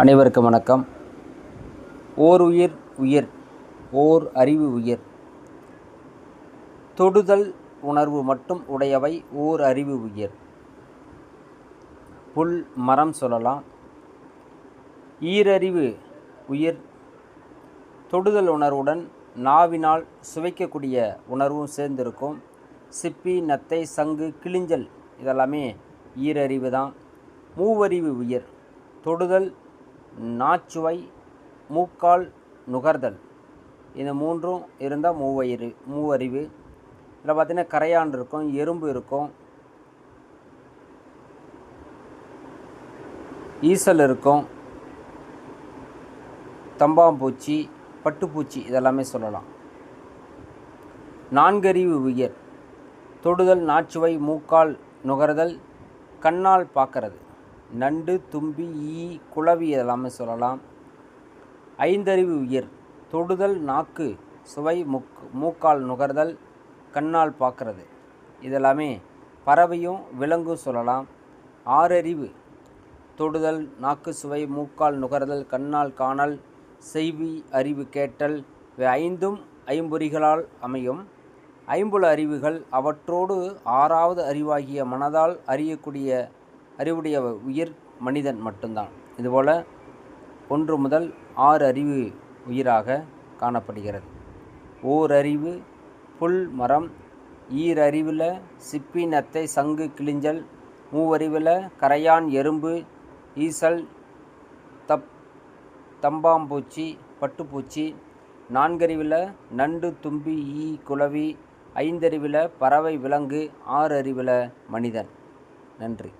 அனைவருக்கும் வணக்கம். ஓர் உயிர் உயிர். ஓர் அறிவு உயிர். தொடுதல் உணர்வு மட்டும் உடையவை ஓர் அறிவு உயிர். புல் மரம் சொல்லலாம். ஈரறிவு உயிர். தொடுதல் உணர்வுடன் நாவினால் சுவைக்கக்கூடிய உணர்வும் சேர்ந்திருக்கும். சிப்பி நத்தை சங்கு கிளிஞ்சல் இதெல்லாமே ஈரறிவு தான். மூவறிவு உயிர். தொடுதல் நாச்சுவை மூக்கால் நுகர்தல். இந்த மூன்றும் இருந்தால் மூவயிறு மூவறிவு. இதில் பார்த்திங்கன்னா கரையான் இருக்கும் எறும்பு இருக்கும். ஈசல் இருக்கும். தம்பாம்பூச்சி பட்டுப்பூச்சி இதெல்லாமே சொல்லலாம். நான்கறிவு உயர். தொடுதல் நாச்சுவை மூக்கால் நுகர்தல் கண்ணால் பார்க்கறது. நண்டு தும்பி ஈ குளவி இதெல்லாமே சொல்லலாம். ஐந்தறிவு உயிர் தொடுதல் நாக்கு சுவை முக் மூக்கால் நுகர்தல் கண்ணால் பார்க்கறது. இதெல்லாமே பறவையும் விலங்கும் சொல்லலாம். ஆறறிவு தொடுதல் நாக்கு சுவை மூக்கால் நுகர்தல் கண்ணால் காணல் செய்வி அறிவு கேட்டல் இவை ஐந்தும் ஐம்பொறிகளால் அமையும். ஐம்புல அறிவுகள் அவற்றோடு ஆறாவது அறிவாகிய மனதால் அறியக்கூடிய அறிவுடைய உயிர் மனிதன் மட்டும்தான். இதுபோல் ஒன்று முதல் ஆறு அறிவு உயிராக காணப்படுகிறது. ஓரறிவு புல் மரம் ஈரறிவில் சிப்பி நத்தை சங்கு கிளிஞ்சல் மூவறிவில் கரையான் எறும்பு ஈசல் தப் தம்பாம்பூச்சி பட்டுப்பூச்சி நான்கறிவில் நண்டு தும்பி ஈ குளவி ஐந்தறிவில் பறவை விலங்கு ஆறு அறிவில் மனிதன். நன்றி.